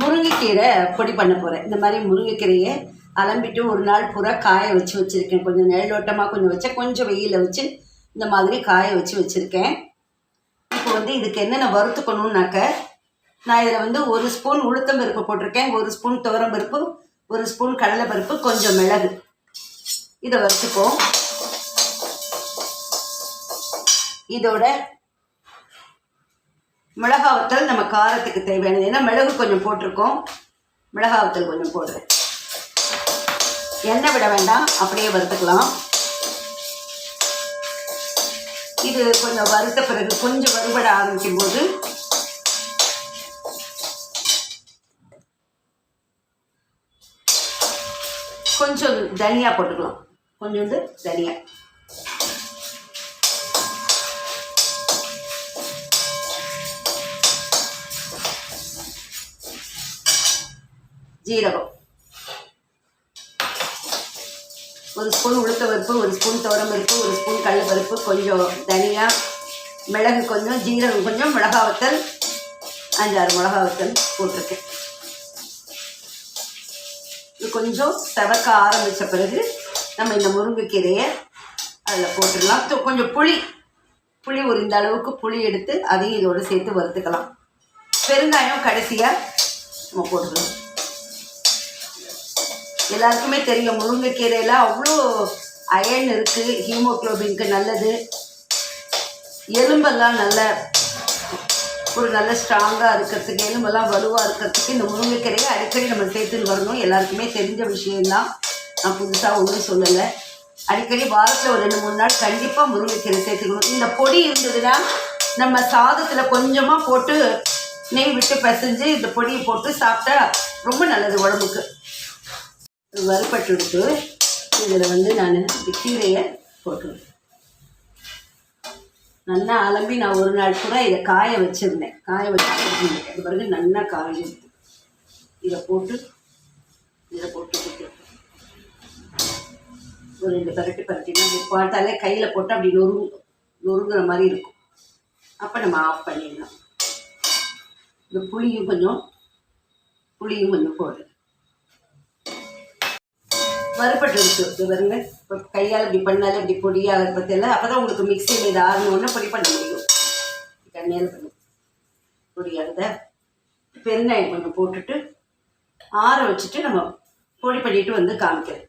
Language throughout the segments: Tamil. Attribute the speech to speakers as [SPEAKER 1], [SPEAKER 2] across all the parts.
[SPEAKER 1] முருங்கைக்கீரை பொடி பண்ண போகிறேன் இந்த மாதிரி முருங்கைக்கீரையை அலம்பிட்டு ஒரு நாள் பூரா காய வச்சு வச்சுருக்கேன். கொஞ்சம் நிழலோட்டமாக கொஞ்சம் வச்சேன் கொஞ்சம் வெயிலில் வச்சு இந்த மாதிரி காய வச்சு வச்சுருக்கேன். இப்போ வந்து இதுக்கு என்னென்ன வறுத்துக்கணும்னாக்க நான் இதில் வந்து ஒரு ஸ்பூன் உளுத்தம் பருப்பு போட்டிருக்கேன். ஒரு ஸ்பூன் துவரம் பருப்பு ஒரு ஸ்பூன் கடலை பருப்பு கொஞ்சம் மிளகு. இதை வறுத்துப்போம் இதோட மிளகா வத்தல் நம்ம காரத்துக்கு தேவையானது. ஏன்னா மிளகு கொஞ்சம் போட்டிருக்கோம். மிளகா வத்தல் கொஞ்சம் போடுறேன். எண்ணெய் விட வேண்டாம். அப்படியே வறுத்துக்கலாம். இது கொஞ்சம் வறுத்த பிறகு கொஞ்சம் வறுபட ஆரம்பிக்கும் போது கொஞ்சம் தனியா போட்டுக்கலாம். கொஞ்சோண்டு தனியா. ஜீரகம். ஒரு ஸ்பூன் உளுத்த பருப்பு ஒரு ஸ்பூன் துவரம் பருப்பு ஒரு ஸ்பூன் கடலை பருப்பு கொஞ்சம் தனியாக மிளகு கொஞ்சம் ஜீரகம் கொஞ்சம் மிளகா வத்தல் அஞ்சாறு மிளகா வத்தல் போட்டிருக்கேன். இது கொஞ்சம் செவக்க ஆரம்பித்த பிறகு நம்ம இந்த முருங்கைக்கீரையை அதில் போட்டுடலாம். கொஞ்சம் புளி புளி ஒரு இந்த அளவுக்கு புளி எடுத்து அதையும் இதோடு சேர்த்து வறுத்துக்கலாம். பெருங்காயம் கடைசியாக நம்ம போட்டுக்கலாம். எல்லாருக்குமே தெரியும். முருங்கைக்கீரையில் அவ்வளோ அயன் இருக்குது ஹீமோக்ளோபின்க்கு நல்லது. எலும்பெல்லாம் நல்ல ஒரு நல்ல ஸ்ட்ராங்காக இருக்கிறதுக்கு எலும்பெல்லாம் வலுவாக இருக்கிறதுக்கு இந்த முருங்கைக்கீரையை அடிக்கடி நம்ம சேர்த்துன்னு வரணும். எல்லாருக்குமே தெரிஞ்ச விஷயம்தான். நான் புதுசாக ஒன்றும் சொல்லலை. அடிக்கடி வாரத்தில் ஒரு ரெண்டு மூணு நாள் கண்டிப்பாக முருங்கைக்கீரை சேர்த்துக்கணும். இந்த பொடி இருந்ததுன்னா நம்ம சாதத்தில் கொஞ்சமாக போட்டு நெய் விட்டு பிசைஞ்சு இந்த பொடியை போட்டு சாப்பிட்டா ரொம்ப நல்லது உடம்புக்கு. வறுபட்டு இதில் வந்து நான் இந்த கீரையை போட்டுருவேன். நல்லா அலம்பி நான் ஒரு நாள் கூட இதை காய வச்சுருந்தேன். காய வச்சு வச்சுருந்தேன். இது பிறகு நல்லா காய இதை போட்டு இதை போட்டு போட்டு ஒரு ரெண்டு பரட்டி பரட்டினா பார்த்தாலே கையில் போட்டு அப்படி நொறு நொறுங்குற மாதிரி இருக்கும். அப்போ நம்ம ஆஃப் பண்ணிடலாம். இந்த புளியும் கொஞ்சம் புளியும் கொஞ்சம் போடுறேன் வறுபட்டு இருக்கு இது பாருங்க. இப்போ கையால் இப்படி பண்ணாலே இப்படி பொடியாக பற்றியெல்லாம் அப்போ தான் உங்களுக்கு மிக்சியில் இது ஆறணுன்னு பொடி பண்ண முடியும். கண்ணியால் பண்ணி. பொடியாகுத பெருங்காயம் கொஞ்சம் போட்டுட்டு ஆற வச்சுட்டு நம்ம பொடி பண்ணிட்டு வந்து காமிக்கிறேன்.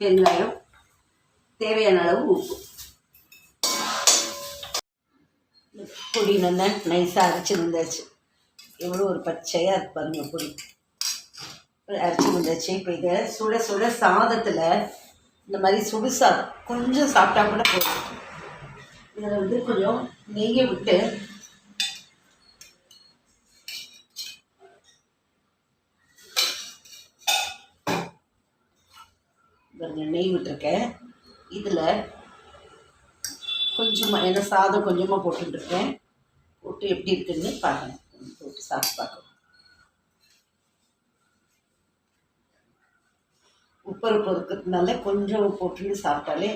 [SPEAKER 1] பெருங்காயம் தேவையான அளவு உப்பு. பொடி நல்லா நைஸாக அரைச்சி வந்தாச்சு. எவ்வளோ ஒரு பச்சையாக இருக்கு பாருங்க பொடி. அரைச்சி முடிஞ்சாச்சு இப்போ இதை சுட சுட சாதத்தில் இந்த மாதிரி சுடு சாதம் கொஞ்சம் சாப்பிட்டா கூட போதும். இதில் வந்து கொஞ்சம் நெய்யை விட்டு பாருங்க நெய் விட்டுருக்கேன். இதில் கொஞ்சமாக ஏன்னா சாதம் கொஞ்சமாக போட்டுருக்கேன் போட்டு எப்படி இருக்குன்னு பாருங்கள் போட்டு சாப்பிட்டு பார்க்கணும் உப்பருப்பு இருக்கிறதுனால கொஞ்சம் போட்டு சாப்பிட்டாலே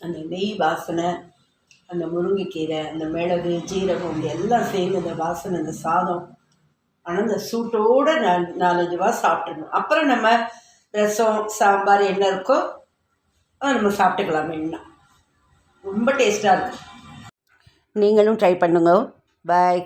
[SPEAKER 1] அந்த நெய் வாசனை அந்த முருங்கைக்கீரை அந்த மிளகு ஜீரகம் இது எல்லாம் சேர்ந்து அந்த வாசனை அந்த சாதம் ஆனால் அந்த சூட்டோடு நான் நாலஞ்சு வா சாப்பிட்ருணும் அப்புறம் நம்ம ரசம் சாம்பார் என்ன இருக்கோ அதை நம்ம சாப்பிட்டுக்கலாம் என்ன ரொம்ப டேஸ்ட்டாக இருக்கும். நீங்களும் ட்ரை பண்ணுங்க. பாய்